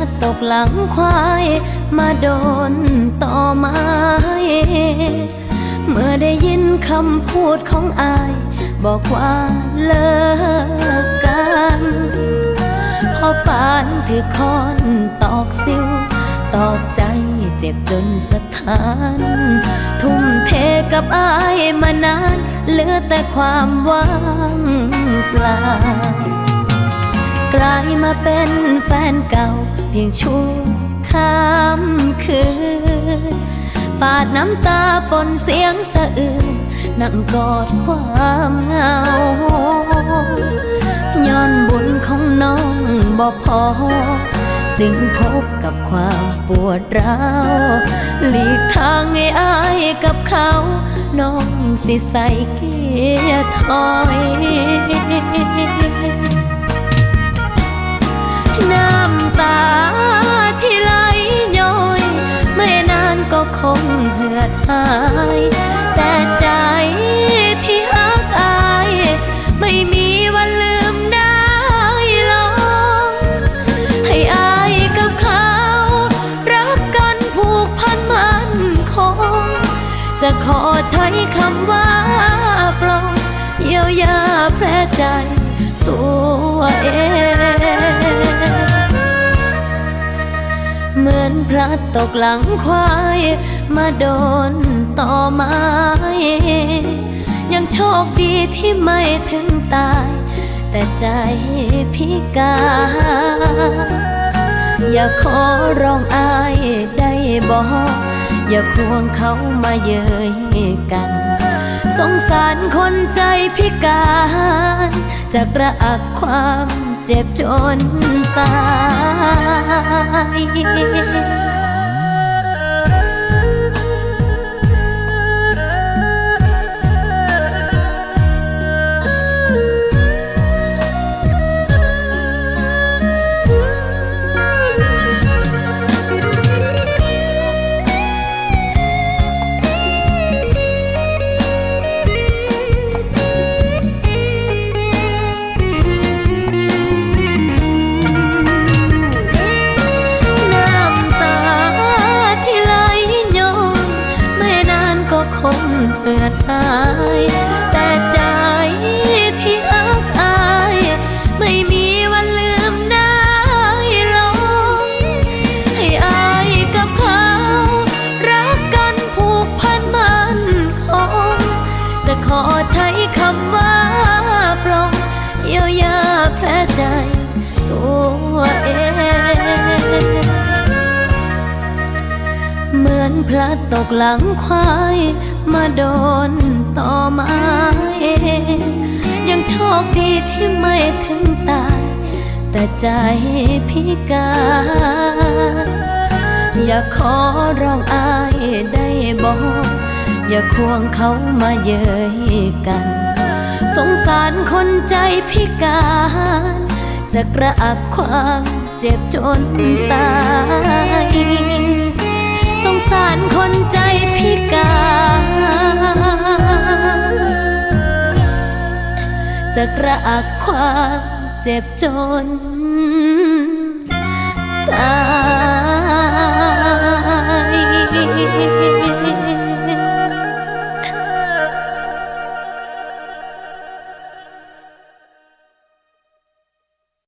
ลัดตกหลังควาย มาโดนต่อไม้ เมื่อได้ยินคำพูดของอาย บอกว่าเลิกกันพอปานถือคอนตอกซิว ตอกใจเจ็บจนสะท้าน ทุ่มเทกับอายมานาน เหลือแต่ความว่างเปล่ากลายมาเป็นแฟนเก่า พียงชั่วข้ามคืน ปาดน้ำตาปนเสียงสะอื้นนั่งกอดความเหงาย้อนบุญของน้องบ่พอ จึงพบกับความปวดร้าวหลีกทางให้อายกับเขา น้องสิใส่เกียร์ถอย ขอใช้คำว่าปลงเยียวยาแผลใจตัวเอง เหมือนพระตกหลังควาย มาโดนต่อไม้ ยังโชคดีที่ไม่ถึงตาย แต่ใจพิการอย่าขอร้องอายได้บอก อย่าควงเขามาเย้ยกัน สงสารคนใจพิการ จะกระอักความเจ็บจนตาย ดหายแต่ใจที่อักอาย ไม่มีวันลืมได้ลงให้อายกับเขา รักกันผูกพันมันคงจะขอใช้คำว่าปลงเยียวยาแผลใจตัวเอง นพลัดตกหลังควาย มาโดนต่อไม้ยังโชคดีที่ไม่ถึงตาย แต่ใจพิการอย่าขอร้องอายได้บอกอย่าควงเขามาเย้ยกัน สงสารคนใจพิการจะกระอักความเจ็บจนตาย สงสารคนใจพิการจะกระอักความเจ็บจนตาย